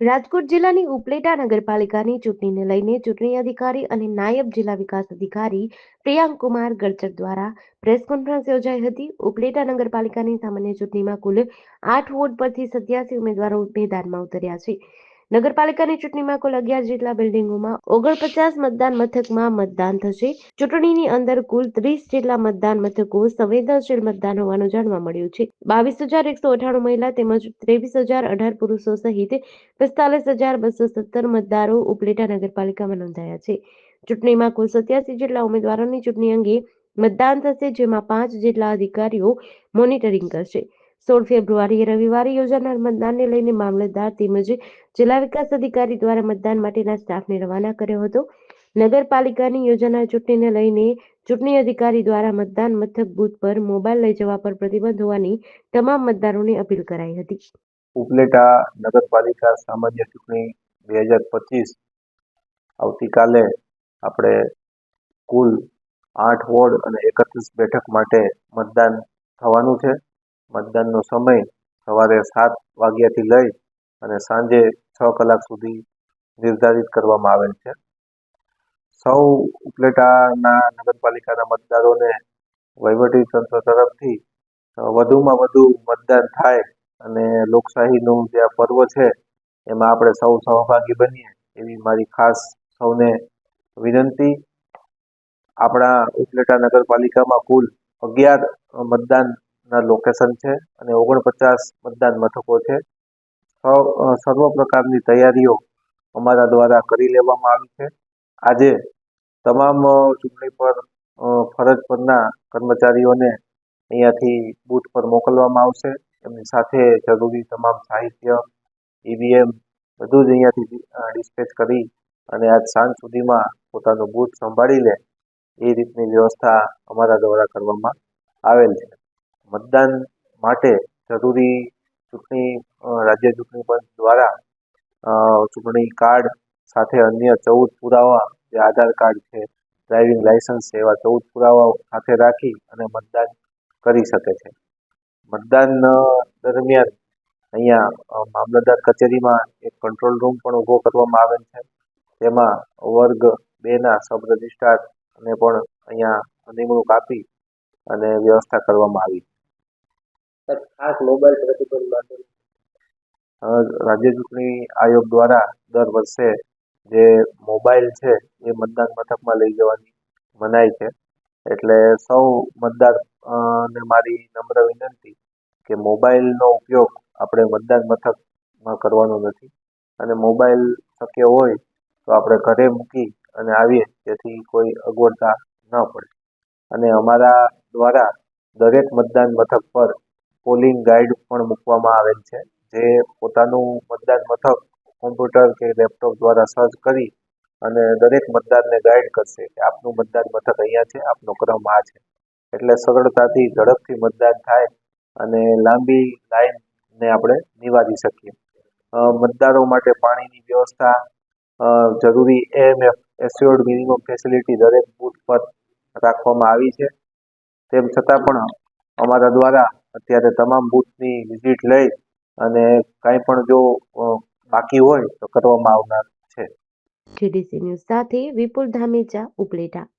રાજકોટ જિલ્લાની ઉપલેટા નગરપાલિકાની ચૂંટણીને લઈને ચૂંટણી અધિકારી અને નાયબ જિલ્લા વિકાસ અધિકારી પ્રિયાંક કુમાર ગરચર દ્વારા પ્રેસ કોન્ફરન્સ યોજાઈ હતી. ઉપલેટા નગરપાલિકાની સામાન્ય ચૂંટણીમાં કુલ આઠ વોર્ડ પરથી સત્યાસી ઉમેદવારો મેદાનમાં ઉતર્યા છે. નગરપાલિકાની ચૂંટણીમાં કુલ અગિયાર જેટલા બિલ્ડિંગોમાં ઓગણપચાસ મતદાન મથકમાં મતદાન થશે. ચૂંટણીની અંદર કુલ ત્રીસ જેટલા મતદાન મથકો સંવેદનશીલ મતદાન હોવાનું જાણવા મળ્યું છે. બાવીસ હજાર એકસો અઠાણું મહિલા તેમજ ત્રેવીસ હજાર અઢાર પુરુષો સહિત પિસ્તાલીસ હજાર બસો સત્તર મતદારો ઉપલેટા નગરપાલિકામાં નોંધાયા છે. ચૂંટણીમાં કુલ સત્યાસી જેટલા ઉમેદવારોની ચૂંટણી અંગે મતદાન થશે, જેમાં પાંચ જેટલા અધિકારીઓ મોનિટરિંગ કરશે. સોળ ફેબ્રુઆરીએ રવિવારે યોજાનાર મતદાનને લઈને મામલતદાર તેમજ જિલ્લા વિકાસ અધિકારી દ્વારા મતદાન માટેના સ્ટાફને રવાના કર્યો હતો. નગરપાલિકાની યોજાનાર ચૂંટણીને લઈને ચૂંટણી અધિકારી દ્વારા મતદાન મથક બૂથ પર મોબાઈલ લઈ જવા પર પ્રતિબંધ હોવાની તમામ મતદારોને અપીલ કરાઈ હતી. ઉપલેટા નગરપાલિકા સામાન્ય ચૂંટણી બે હજાર પચીસ આવતીકાલે આપણે કુલ આઠ વોર્ડ અને એકત્રીસ બેઠક માટે મતદાન થવાનું છે. મતદાનનો સમય સવારે સાત વાગ્યાથી લઈ અને સાંજે છ કલાક સુધી નિર્ધારિત કરવામાં આવેલ છે. સૌ ઉપલેટાના નગરપાલિકાના મતદારોને વહીવટી તંત્ર તરફથી વધુમાં વધુ મતદાન થાય અને લોકશાહીનું જે આ પર્વ છે, એમાં આપણે સૌ સહભાગી બનીએ એવી મારી ખાસ સૌને વિનંતી. આપણા ઉપલેટા નગરપાલિકામાં કુલ અગિયાર મતદાનના લોકેશન છે અને ઓગણપચાસ મતદાન મથકો છે. સર્વ પ્રકારની તૈયારીઓ અમારા દ્વારા કરી લેવામાં આવી છે. આજે તમામ ચૂંટણી પર ફરજ પરના કર્મચારીઓને અહીંયાથી બૂથ પર મોકલવામાં આવશે. એમની સાથે જરૂરી તમામ સાહિત્ય, ઈવીએમ બધું જ અહીંયાથી ડિસ્પેચ કરી અને આજ સાંજ સુધીમાં પોતાનું બૂથ સંભાળી લે. એ રીતની વ્યવસ્થા અમારા દ્વારા કરવામાં આવેલ છે. મતદાન માટે જરૂરી ચૂંટણી રાજ્ય ચૂંટણી પંચ દ્વારા ચૂંટણી કાર્ડ સાથે અન્ય ચૌદ પુરાવા, જે આધાર કાર્ડ છે, ડ્રાઇવિંગ લાયસન્સ છે, એવા ચૌદ પુરાવાઓ સાથે રાખી અને મતદાન કરી શકે છે. મતદાન દરમિયાન અહીંયા મામલતદાર કચેરીમાં એક કંટ્રોલ રૂમ પણ ઊભો કરવામાં આવેલ છે. તેમાં વર્ગ બેના સબ રજિસ્ટ્રાર અને પણ અહીંયા નિમણૂક આપી અને વ્યવસ્થા કરવામાં આવી. ખાસ મોબાઈલ પ્રતિબંધ માટે રાજ્ય ચૂંટણી આયોગ દ્વારા દર વર્ષે જે મોબાઈલ છે, એ મતદાન મથકમાં લઈ જવાની મનાઈ છે. એટલે સૌ મતદાર ને મારી નમ્ર વિનંતી કે મોબાઈલનો ઉપયોગ આપણે મતદાન મથકમાં કરવાનો નથી. અને મોબાઈલ શક્ય હોય તો આપણે ઘરે મૂકી અને આવીએ, જેથી કોઈ અગવડતા ન પડે. અને અમારા દ્વારા દરેક મતદાન મથક પર પોલિંગ ગાઈડ પણ મૂકવામાં આવેલ છે, જે પોતાનું મતદાન મથક કોમ્પ્યુટર કે લેપટોપ દ્વારા સર્ચ કરી અને દરેક મતદારને ગાઈડ કરશે કે આપનું મતદાન મથક અહીંયા છે, આપનો ક્રમ આ છે. એટલે સરળતાથી ઝડપથી મતદાન થાય અને લાંબી લાઈનને આપણે નિવારી શકીએ. મતદારો માટે પાણીની વ્યવસ્થા જરૂરી જરૂરી A M F assured minimum facility દરેક બૂથ પર રાખવામાં આવી છે. તેમ છતાં પણ અમારા દ્વારા અત્યારે તમામ બૂથની વિઝિટ લઈ અને કાંઈ પણ જો બાકી હોય તો કરવામાં આવનાર છે. જીડીસી ન્યૂઝ સાથે વિપુલ ધામેચા ઉપલેટા.